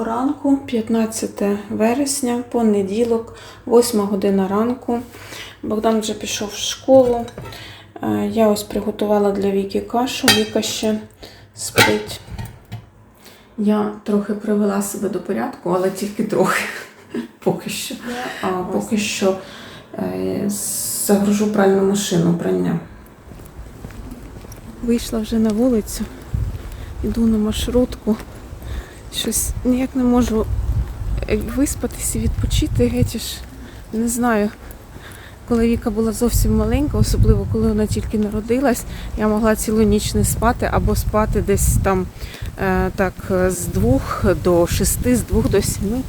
Доброго ранку, 15 вересня, понеділок, 8 година ранку. Богдан вже пішов в школу. Е, Я ось приготувала для Віки кашу. Віка ще спить. Я трохи привела себе до порядку, але тільки трохи. Поки що. А поки що е, загружу пральну машину прання. Вийшла вже на вулицю, іду на маршрутку. Щось ніяк не можу е, виспатися, відпочити геть аж не знаю. Коли Віка була зовсім маленька, особливо коли вона тільки народилась, я могла цілу ніч не спати або спати десь там е, так з двох до шести, з двох до сіми.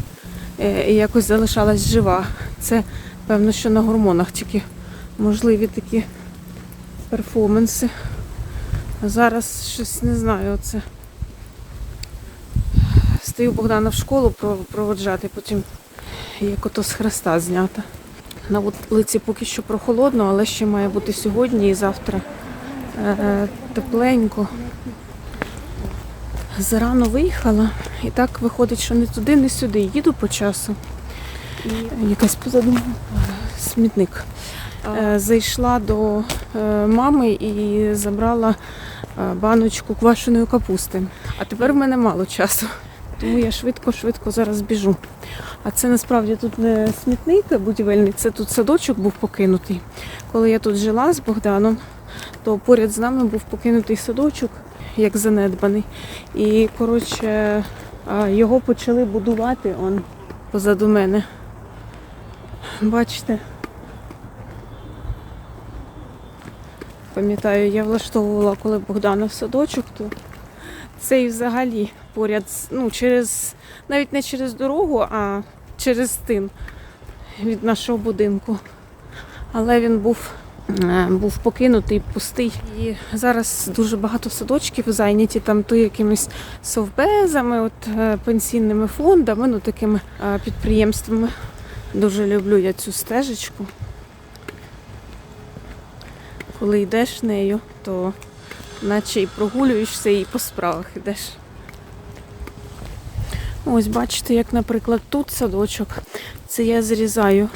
Е, і якось залишалась жива. Це певно, що на гормонах тільки можливі такі перформанси. А зараз щось не знаю. Оце. Стою Богдана в школу проводжати, потім як ото з хреста знята. На вулиці поки що прохолодно, але ще має бути сьогодні і завтра е, тепленько. Зарано виїхала, і так виходить, що не туди, не сюди. Їду по часу. Якась позаду смітник. Е, Зайшла до е, мами і забрала е, баночку квашеної капусти. А тепер в мене мало часу. Тому я швидко-швидко зараз біжу. А це насправді тут не смітник будівельний, це тут садочок був покинутий. Коли я тут жила з Богданом, то поряд з нами був покинутий садочок, як занедбаний. І, коротше, його почали будувати он позаду мене. Бачите? Пам'ятаю, я влаштовувала, коли Богдана в садочок, то це і взагалі поряд, ну, через, навіть не через дорогу, а через тин від нашого будинку. Але він був, е, був покинутий, пустий. І зараз дуже багато садочків зайняті там то якимись совбезами, от, е, пенсійними фондами, ну такими е, підприємствами. Дуже люблю я цю стежечку. Коли йдеш нею, то наче і прогулюєшся, і по справах йдеш. Ось бачите, як, наприклад, тут садочок. Це я зрізаю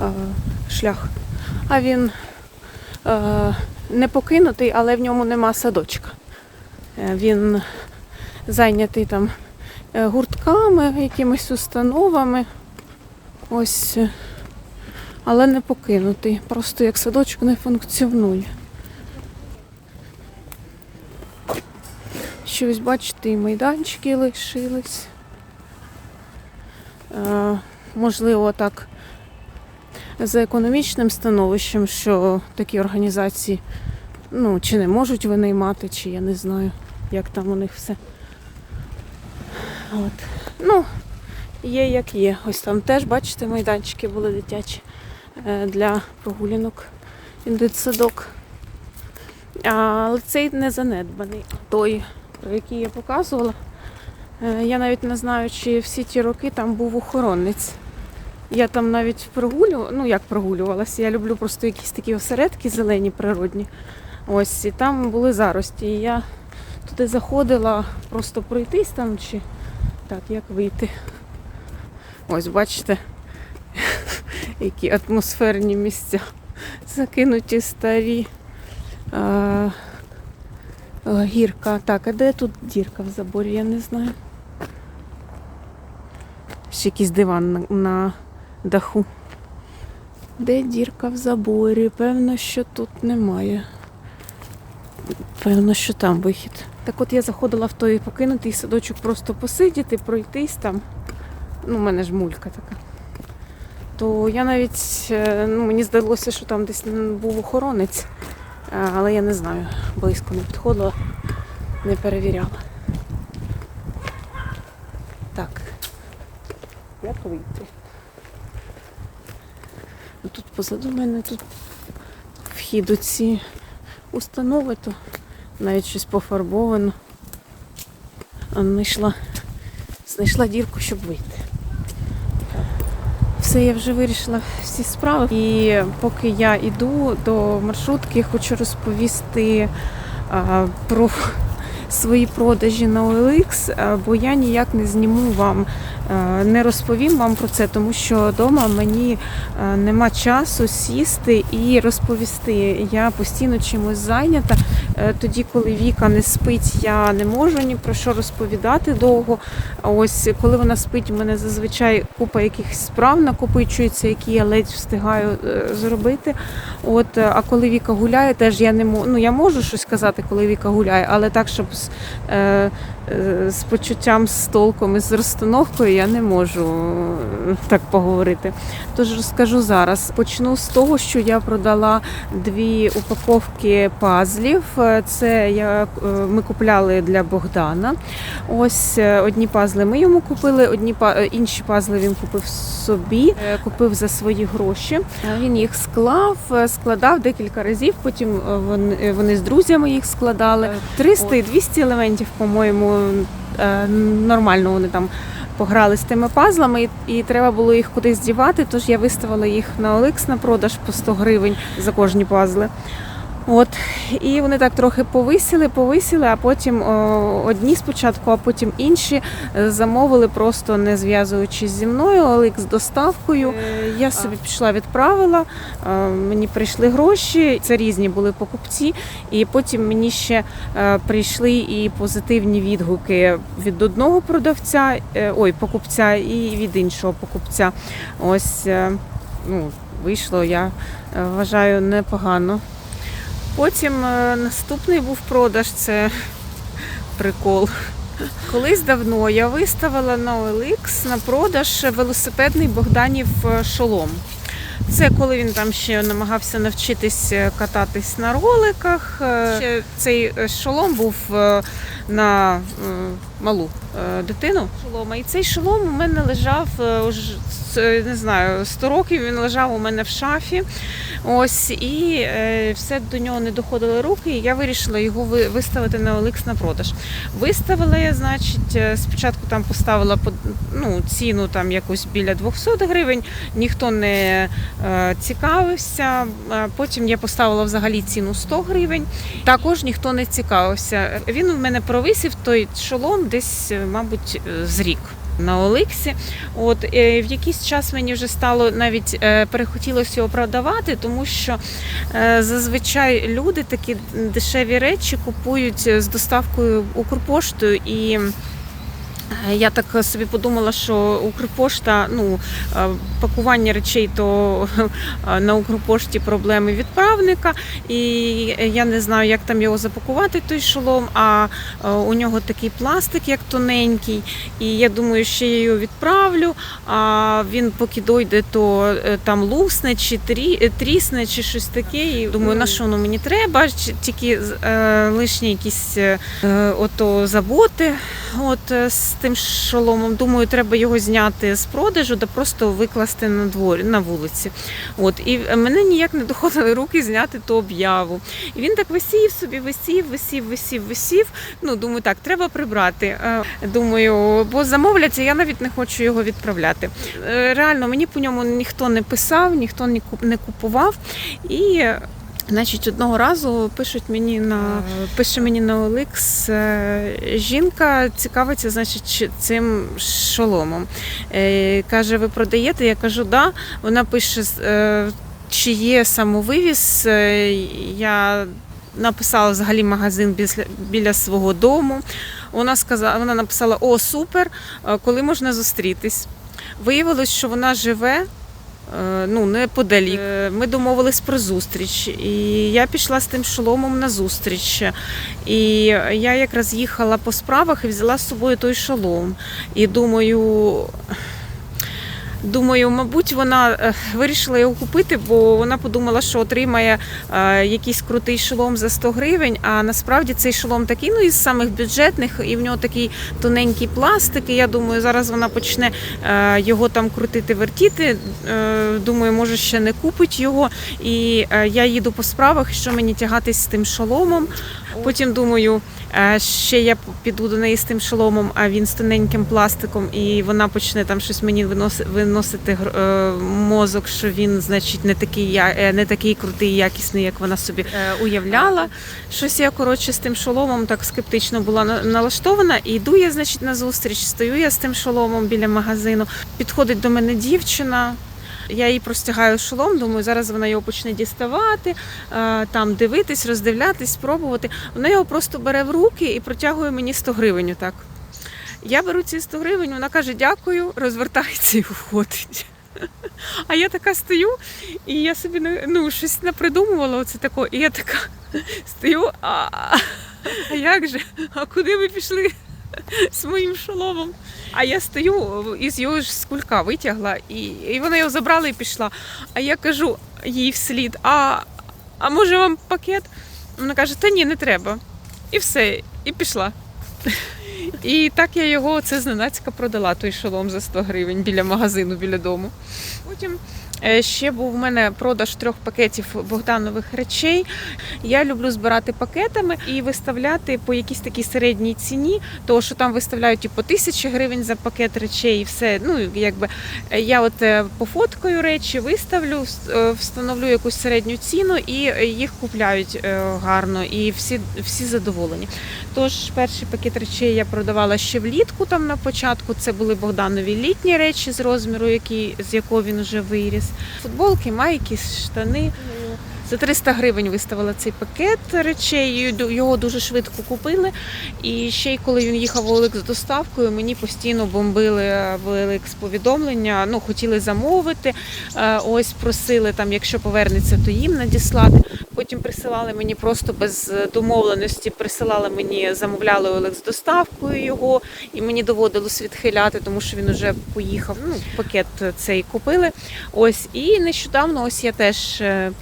е, шлях. А він е, не покинутий, але в ньому нема садочка. Е, він зайнятий там е, гуртками, якимись установами. Ось. е, Але не покинутий. Просто як садочок не функціонує. Ще ось бачите, і майданчики лишились. Е, можливо, так за економічним становищем, що такі організації ну, чи не можуть винаймати, чи я не знаю, як там у них все. От. Ну, є як є. Ось там теж, бачите, майданчики були дитячі е, для прогулянок. Він дитсадок. Але цей не занедбаний. Той, про який я показувала. Е, Я навіть не знаю, чи всі ті роки там був охоронець. Я там навіть прогулювала, ну як прогулювалася, я люблю просто якісь такі осередки зелені, природні. Ось, і там були зарості. І я туди заходила просто пройтись там чи так, як вийти. Ось, бачите, які атмосферні місця. Закинуті старі. А, гірка. Так, а де тут дірка в заборі, я не знаю. Ще якийсь диван на, на даху. Де дірка в заборі? Певно, що тут немає. Певно, що там вихід. Так от я заходила в той покинутий садочок просто посидіти, пройтись там. Ну, у мене ж мулька така. То я навіть, е, ну, мені здалося, що там десь був охоронець, Е, але я не знаю, близько не підходила, не перевіряла. Так. Як вийти? Ну, Тут позаду мене тут вхід у ці установи, то навіть щось пофарбовано. Знайшла, знайшла дірку, щоб вийти. Все, я вже вирішила всі справи. І поки я йду до маршрутки, хочу розповісти а, про свої продажі на OLX, бо я ніяк не зніму вам, не розповім вам про це, тому що вдома мені нема часу сісти і розповісти. Я постійно чимось зайнята. Е, Тоді, коли Віка не спить, я не можу ні про що розповідати довго. Ось коли вона спить, у мене зазвичай купа якихось справ накопичується, які я ледь встигаю е, зробити. От, е, а коли Віка гуляє, теж я не можу. Ну я можу щось казати, коли Віка гуляє, але так, щоб з, е, з почуттям, з толком і з розстановкою я не можу так поговорити. Тож розкажу зараз. Почну з того, що я продала дві упаковки пазлів. Е, Це я, е, ми купляли для Богдана. Ось е, одні пазли ми йому купили, одні інші пазли він купив собі, купив за свої гроші. Він їх склав, складав декілька разів. Потім вони, вони з друзями їх складали. 300 і 200 елементів, по-моєму, нормально вони там. Пограли з тими пазлами, і, треба було їх кудись дівати, тож я виставила їх на OLX на продаж по 100 гривень за кожні пазли. От, і вони так трохи повисіли, повисіли, а потім о, одні спочатку, а потім інші е, замовили, просто не зв'язуючись зі мною, OLX з доставкою. Е, Я собі пішла, відправила, е, мені прийшли гроші, це різні були покупці, і потім мені ще прийшли і позитивні відгуки від одного продавця, ой, покупця, і від іншого покупця. Ось ну, вийшло, я вважаю, непогано. Потім е, наступний був продаж, це прикол. Колись давно я виставила на OLX на продаж велосипедний Богданів е, шолом. Це коли він там ще намагався навчитись е, кататись на роликах. Ще цей шолом був на малу е, дитину. Шолома. І цей шолом у мене лежав е, е, не знаю, 100 років він лежав у мене в шафі. Ось і все до нього не доходили руки. І я вирішила його виставити на OLX на продаж. Виставила я, значить, спочатку там поставила ну, ціну там якусь біля 200 гривень, ніхто не цікавився. Потім я поставила взагалі ціну 100 гривень. Також ніхто не цікавився. Він у мене провисів той шолом десь, е, мабуть, е, з рік. На Оликсі, от е, в якийсь час мені вже стало навіть перехотілося його продавати, тому що зазвичай люди такі дешеві речі купують з доставкою Укрпоштою і. Е, Я так собі подумала, що Укрпошта, ну е, пакування речей, то е, на Укрпошті проблеми відправника, і я не знаю, як там його запакувати, той шолом. А у нього такий пластик, як тоненький, і я думаю, що я його відправлю. А він поки дойде, то там лусне чи трі, трісне, чи щось таке. І думаю, на що воно мені треба? Чи тільки лишні якісь ото заботи. От тим шоломом. Думаю, треба його зняти з продажу, да просто викласти на дворі на вулиці. От і мене ніяк не доходили руки зняти ту об'яву. І він так висів собі, висів, висів, висів, висів. Ну думаю, так, треба прибрати. Е, Думаю, бо замовляться, я навіть не хочу його відправляти. Е, Реально, мені по ньому ніхто не писав, ніхто не купував. І Значить, одного разу пишуть мені на пише мені на OLX, е, жінка цікавиться, значить, цим шоломом. Е, Каже, ви продаєте? Я кажу, да. Вона пише, е, чи є самовивіз. Я написала взагалі магазин біля, свого дому. Вона сказала, вона написала: О, супер! Коли можна зустрітись? Виявилось, що вона живе ну, неподалік. Е, Ми домовились про зустріч, і я пішла з тим шоломом на зустріч. І я якраз їхала по справах і взяла з собою той шолом. І думаю. Думаю, мабуть, вона е, вирішила його купити, бо вона подумала, що отримає е, якийсь крутий шолом за 100 гривень. А насправді цей шолом такий, ну із самих бюджетних, і в нього такий тоненький пластик. І я думаю, зараз вона почне е, його там крутити, вертіти. Думаю, може ще не купить його. І я їду по справах, що мені тягатись з тим шоломом. Потім думаю, ще я піду до неї з тим шоломом, а він з тоненьким пластиком, і вона почне там щось мені виносити, е, мозок, що він, значить, не такий, е, не такий крутий якісний, як вона собі е, уявляла. Щось я коротше з тим шоломом так скептично була на- налаштована. І йду я, значить, на зустріч, стою я з тим шоломом біля магазину. Підходить до мене дівчина. Я їй простягаю шолом, думаю, зараз вона його почне діставати, е, там дивитись, роздивлятись, спробувати. Вона його просто бере в руки і протягує мені 100 гривень. Так. Я беру ці 100 гривень, вона каже дякую, розвертається і виходить. А я така стою, і я собі ну, щось напридумувала оце таке, і я така стою, а, як же? А куди ви пішли з моїм шоломом? А я стою із його ж з кулька витягла, і, і вона його забрала і пішла. А я кажу їй вслід: а, а може вам пакет? Вона каже, та ні, не треба. І все, і пішла. І так я його це зненацька продала, той шолом за 100 гривень біля магазину, біля дому. Потім е, ще був у мене продаж трьох пакетів Богданових речей. Я люблю збирати пакетами і виставляти по якійсь такій середній ціні, тому що там виставляють і по тисячі гривень за пакет речей, і все. Ну якби е, я от е, пофоткаю речі, виставлю, е, встановлю якусь середню ціну і е, їх купляють е, гарно, і всі, всі задоволені. Тож перший пакет речей я продавала ще влітку. Там на початку це були Богданові літні речі з розміру, які, з якого він вже виріс. Футболки, майки, штани. За 300 гривень виставила цей пакет речей. Його дуже швидко купили. І ще й коли він їхав в OLX з доставкою, мені постійно бомбили в OLX повідомлення. Ну, хотіли замовити. Е, Ось просили там, якщо повернеться, то їм надіслати. Потім присилали мені просто без е, домовленості, присилали мені, замовляли з доставкою його, і мені доводилось відхиляти, тому що він вже поїхав. Ну, пакет цей купили. Ось і нещодавно ось я теж е,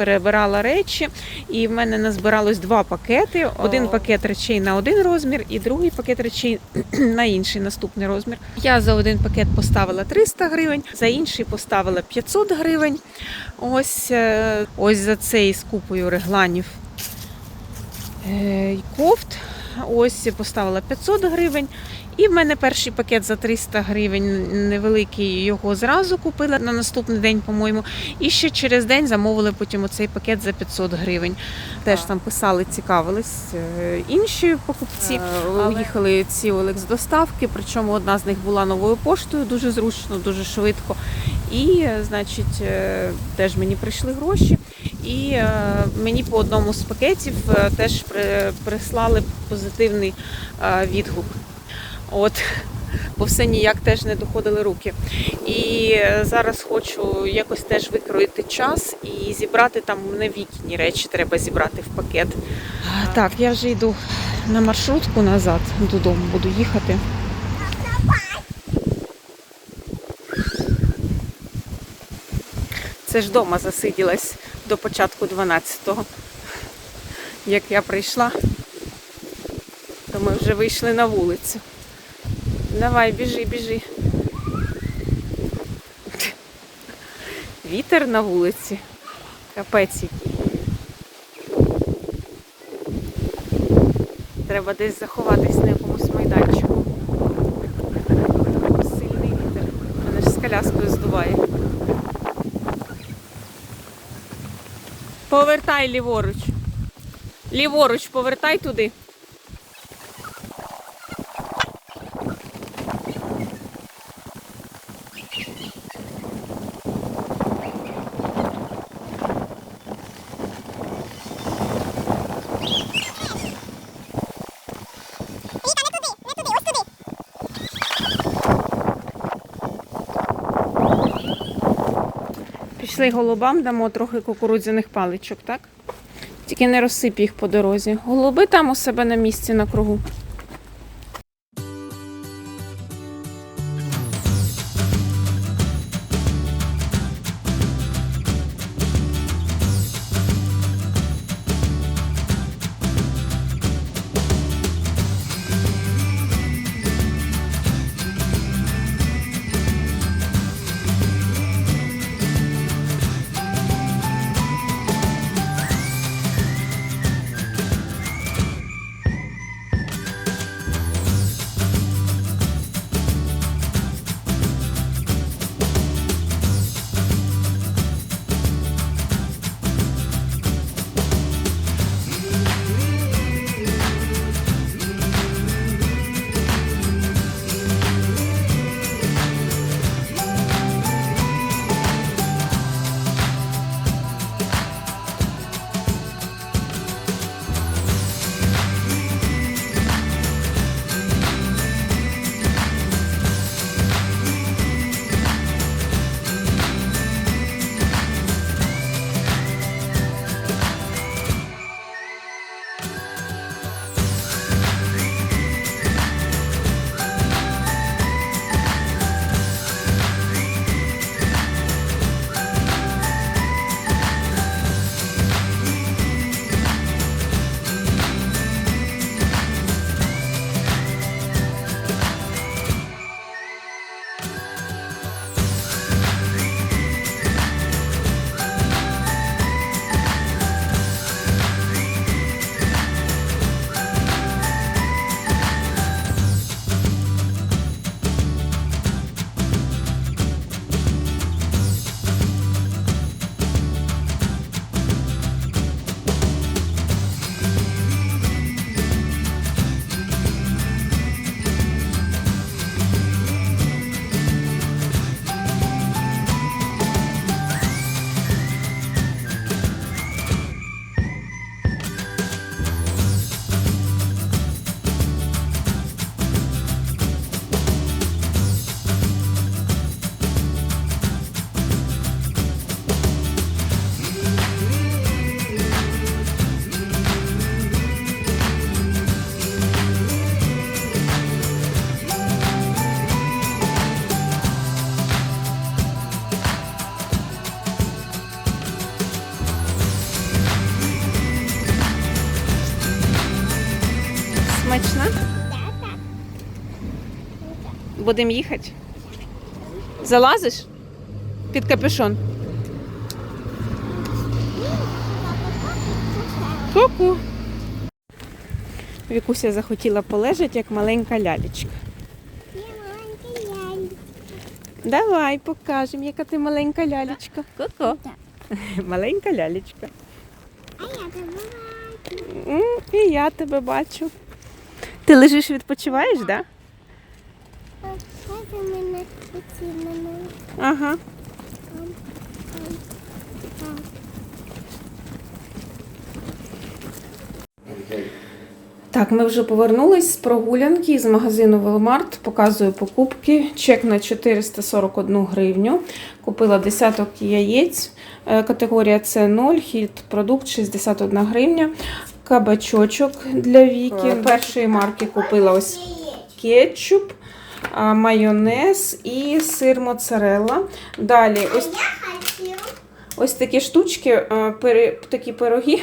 перебирала речі, і в мене назбиралось два пакети: один О. пакет речей на один розмір, і другий пакет речей на інший наступний розмір. Я за один пакет поставила 300 гривень, за інший поставила 500 гривень. Ось, е, ось за цей з купою регланів е, кофт. Ось поставила 500 гривень. І в мене перший пакет за 300 гривень невеликий, його зразу купила на наступний день, по-моєму. І ще через день замовили потім оцей пакет за 500 гривень. Теж там писали, цікавились е, інші покупці. Е, Уїхали ці з доставки, причому одна з них була новою поштою, дуже зручно, дуже швидко. І, е, значить, теж мені прийшли гроші, і мені по одному з пакетів теж прислали позитивний відгук. От, бо все ніяк теж не доходили руки. І е, зараз хочу якось теж викроїти час і зібрати там не вікні речі, треба зібрати в пакет. Так, я вже йду на маршрутку назад додому, буду їхати. Це ж вдома засиділась до початку 12-го. Як я прийшла, то ми вже вийшли на вулицю. Давай, біжи, біжи. Вітер на вулиці. Капець який. Треба десь заховатись на якомусь майданчику. Сильний вітер. Мене ж з коляскою здуває. Повертай ліворуч. Ліворуч, повертай туди. Пішли голубам, дамо трохи кукурудзяних паличок, так? Тільки не розсип їх по дорозі. Голуби там у себе на місці на кругу. Будемо їхати. Залазиш? Під капюшон. Ку-ку. Вікуся захотіла полежати, як маленька лялечка. Давай покажемо, яка ти маленька лялечка. Ку-ку. Маленька лялечка. А я тебе М, І я тебе бачу. Ти лежиш, відпочиваєш, так? Да? Це мене оці мене. Ага. Так, ми вже повернулись з прогулянки з магазину Велмарт. Показую покупки. Чек на 441 гривню. Купила десяток яєць. Е, Категорія С0, хід продукт 61 гривня. Кабачочок для віки. Першої марки купила ось кетчуп, майонез і сир моцарелла. Далі ось Ось такі штучки, такі пироги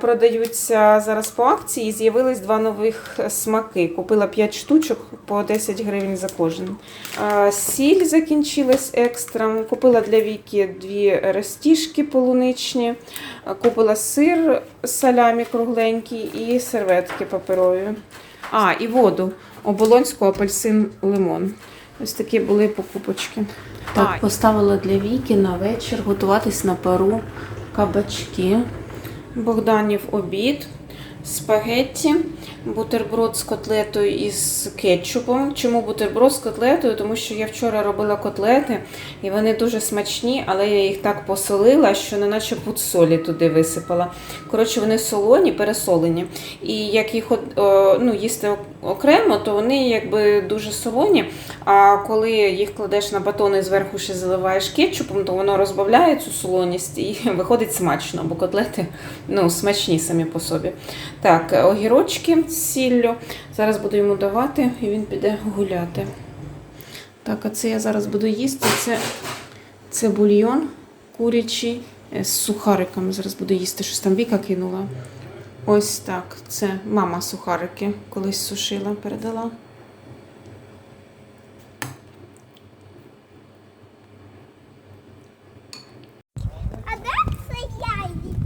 продаються зараз по акції. З'явились два нових смаки. Купила 5 штучок по 10 гривень за кожен. Сіль закінчилась екстра. Купила для Віки дві ростішки полуничні. Купила сир салямі кругленький і серветки паперові. А, і воду. Оболонську апельсин лимон. Ось такі були покупочки. Так, поставила для Віки на вечір готуватись на пару кабачки. Богданів обід, спагетті, бутерброд з котлетою і з кетчупом. Чому бутерброд з котлетою? Тому що я вчора робила котлети, і вони дуже смачні, але я їх так посолила, що неначе пуд солі туди висипала. Коротше, вони солоні, пересолені. І як їх ну, їсти окремо, то вони якби дуже солоні. А коли їх кладеш на батон і зверху ще заливаєш кетчупом, то воно розбавляє цю солоність і виходить смачно, бо котлети ну, смачні самі по собі. Так, огірочки сіллю. Зараз буду йому давати, і він піде гуляти. Так, а це я зараз буду їсти. Це, це бульйон курячий е, з сухариками. Зараз буду їсти, щось там Віка кинула. Ось так. Це мама сухарики колись сушила, передала. А де це яйці?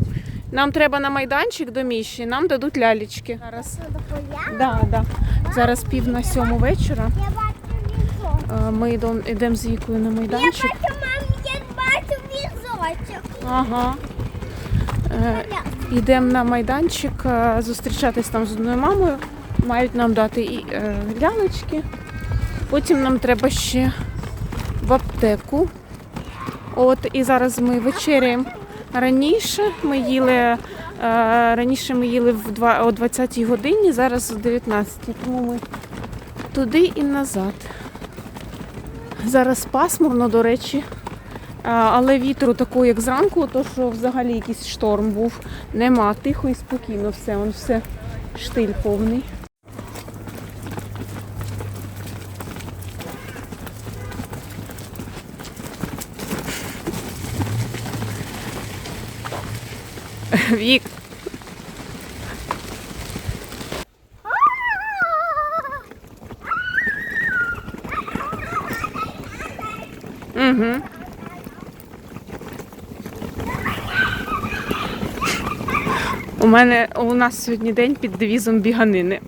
Нам треба на майданчик до Міші, нам дадуть лялечки. Зараз, да, да. Зараз пів на сьому вечора. Я. Е, Ми йдемо- з Вікою на Я майданчик. бачу, мам, я бачу візочок. Ага. Е, Йдемо на майданчик е, зустрічатись там з одною мамою. Мають нам дати і лялечки. Потім нам треба ще в аптеку. От і зараз ми вечеряємо раніше. Ми їли е, раніше ми їли в два, о 20-й годині, зараз о 19-й. Тому ми туди і назад. Зараз пасмурно, до речі. Але вітру такого, як зранку, то що взагалі якийсь шторм був, нема. Тихо і спокійно все, он все штиль повний. Вік. Угу. У мене у нас сьогодні день під девізом біганини.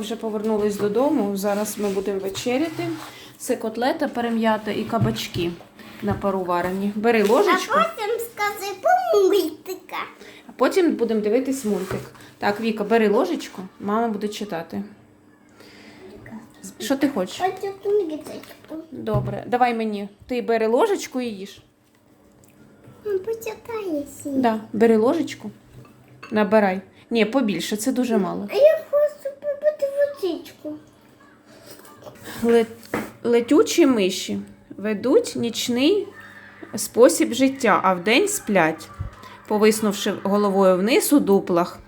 Вже повернулись додому. Зараз ми будемо вечеряти. Це котлета перем'ята і кабачки на пару варені. Бери А ложечку, потім скажи по мультика. а потім будемо дивитись мультик. Так, Віка, бери ложечку, мама буде читати. Що ти хочеш? Добре, давай мені. Ти бери ложечку і їж. Почекай. Да, бери ложечку. Набирай. Ні, побільше, це дуже мало. А я Летючі миші ведуть нічний спосіб життя, а вдень сплять, повиснувши головою вниз у дуплах.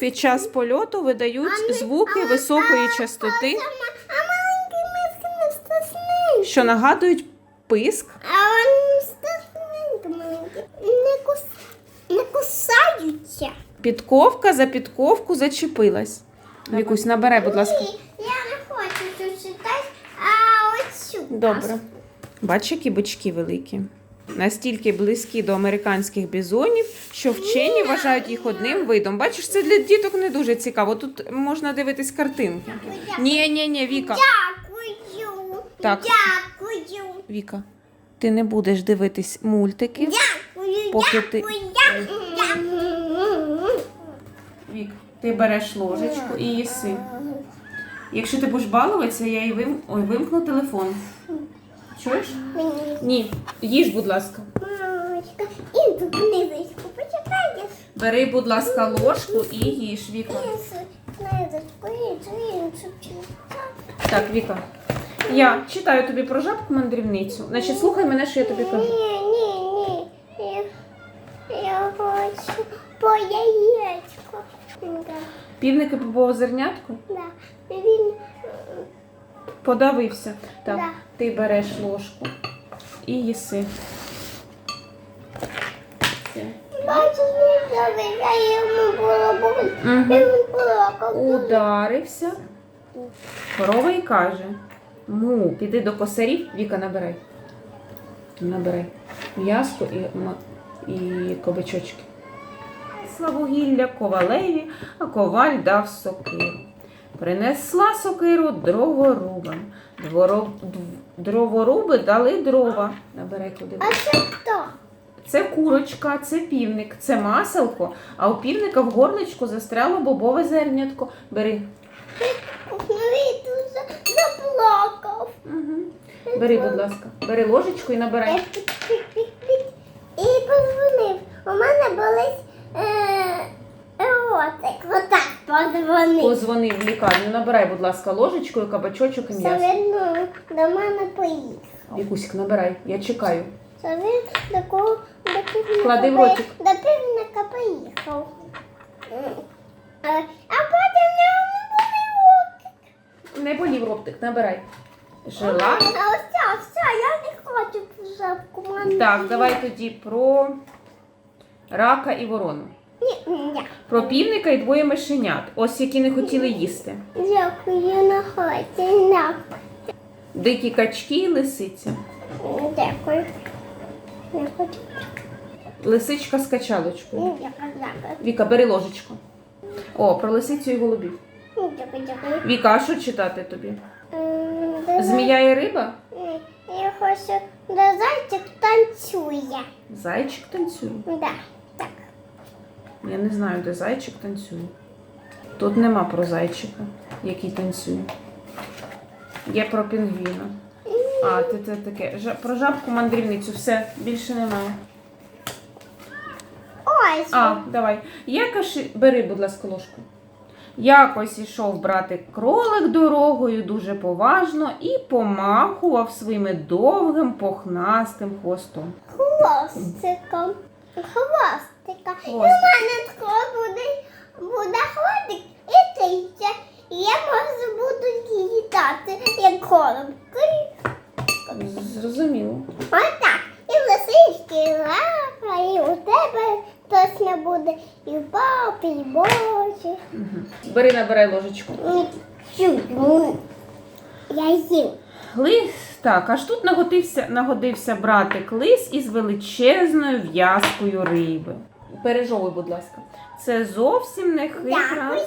Під час польоту видають звуки високої частоти, що нагадують писк. А не кусаються. Підковка за підковку зачепилась. Вікусь, набирай, будь ласка. Ні, я не хочу тут читати, а оцю. Добре. Бач, які бички великі. Настільки близькі до американських бізонів, що вчені вважають їх одним видом. Бачиш, це для діток не дуже цікаво. Тут можна дивитись картинки. Ні, ні, ні, Віка. Дякую. Так. Дякую. Віка, ти не будеш дивитись мультики. Дякую. Поки ти- дякую. Вік, ти береш ложечку і їси. Якщо ти будеш балуватися, я і вим... Ой, вимкну телефон. Чуєш? Мені Ні, їж, будь ласка. мамочка. І тут книжечку. Почекайте. Бери, будь ласка, ложку і їж, Віка. Книжечку, іншу, іншу. Так, Віка. Я читаю тобі про жабку мандрівницю. Значить, слухай мене, що я тобі кажу. Ні, ні, ні. Я, я хочу по яєчку. Да, Півники по зернятку да. Він подавився. Так, Да. ти береш ложку і їси. Бачиш, заважає йому було боль. Він плакав. Ударився. Корова і каже: Му, піди до косарів, Віка, набирай. Набирай м'яско і, і кобичочки. Славогілля ковалеві, а коваль дав сокиру. Принесла сокиру дроворубам. Дворо... Дроворуби дали дрова. Набирай куди. А це хто? Це курочка, це півник, це маселко, а у півника в горличку застряло бобове зернятко. Бери. Ну, тут за- заплакав. Угу. Бери, будь ласка. Бери ложечку і набирай. І позвонив. У мене болить е, ротик. Отак подзвонив. Позвони в лікарню. Набирай, будь ласка, ложечкою, кабачочок і м'ясо. Завідно до мене поїхав. Вікусик, набирай. Я чекаю. Це він до кого до півника Клади в ротик. До півника поїхав. М. А, а потім в нього не були руки. Не болів роптик, набирай. Жила. А ось ця, все, я не хочу жабку мамі. Так, давай тоді про рака і ворону. Ні, ні. Про півника і двоє мишенят. Ось які не хотіли їсти. Дякую, не хочу. Не. Дикі качки і лисиця. Дякую. Не хочу. Лисичка з качалочкою. Дякую, дякую. Віка, бери ложечку. О, про лисицю і голубів. Дякую, дякую. Віка, а що читати тобі? М. Змія і риба? Я хочу, де зайчик танцює. Зайчик танцює. Да, так. Я не знаю, де зайчик танцює. Тут нема про зайчика, який танцює. Є про пінгвіна. А, це, це таке. Жа- Про жабку мандрівницю. Все, більше немає. Ось. А, давай. Якось бери, будь ласка, ложку. Якось ішов братик кролик дорогою дуже поважно і помахував своїм довгим похнастим хвостом. Хвостиком. Хвостика. І в мене скоро буде, буде хвостик і тиця. І я можу буду літати, як голуб. Зрозуміло. Отак. І в лисички лапа, і у тебе точно буде, і в папі, і в бочі. Бери, набирай ложечку. Нічого. Я їм. Лис, так, аж тут нагодився, нагодився братик лис із величезною в'язкою риби. Пережовуй, будь ласка. Це зовсім не хитра мамо.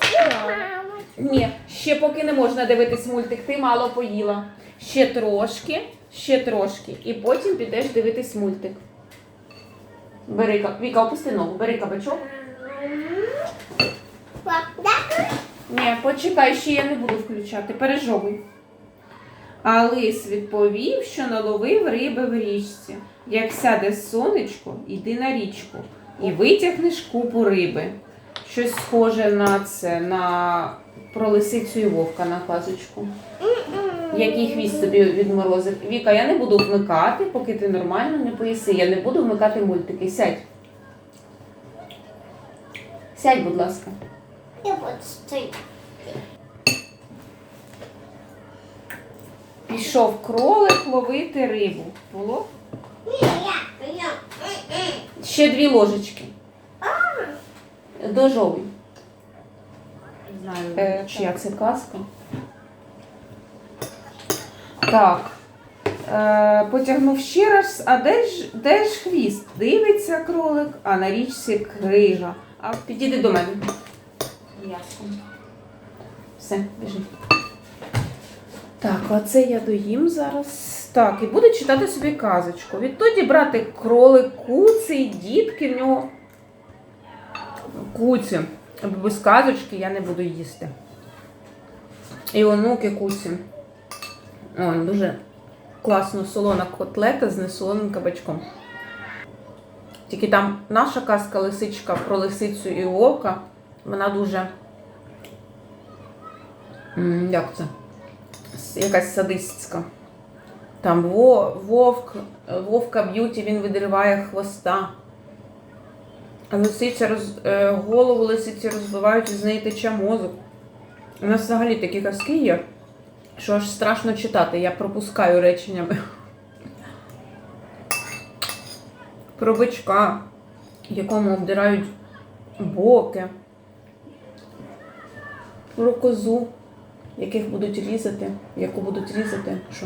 Ні, ще поки не можна дивитись мультик, ти мало поїла. Ще трошки, ще трошки. І потім підеш дивитись мультик. Бери ка- Віка, опусти ногу, бери кабачок. Ні, Ні, почекай, ще я не буду включати. Пережовуй. А лис відповів, що наловив риби в річці. Як сяде сонечко, йди на річку і витягнеш купу риби. Щось схоже на це, на про лисицю і вовка на казочку. Який хвіст тобі відморозив? Віка, я не буду вмикати, поки ти нормально не поїси. Я не буду вмикати мультики. Сядь. Сядь, будь ласка. Я буду стояти. Пішов кролик ловити рибу. Було? Ще дві ложечки. Знаю. Е, чия це казка? Так. Е, потягнув ще раз, а де ж, де ж хвіст? Дивиться кролик, а на річці крига. А підійди до мене. Ясно. Все, біжи. Так, оце я доїм зараз. Так, і буду читати собі казочку. Відтоді брати кролик, куці, дітки в нього. Куці. Без казочки я не буду їсти. І онуки куці. Ой, дуже класно солона котлета з несолоним кабачком. Тільки там наша казка лисичка про лисицю і вовка, вона дуже. Як це? Якась садистська. Там во- вовк, вовка б'ють і він видриває хвоста. Лисиця роз, е, голову лисиці розбивають і з неї тече мозок. У нас взагалі такі казки є, що аж страшно читати. Я пропускаю реченнями. Про бичка, якому обдирають боки. Про козу, яких будуть різати, яку будуть різати. Що?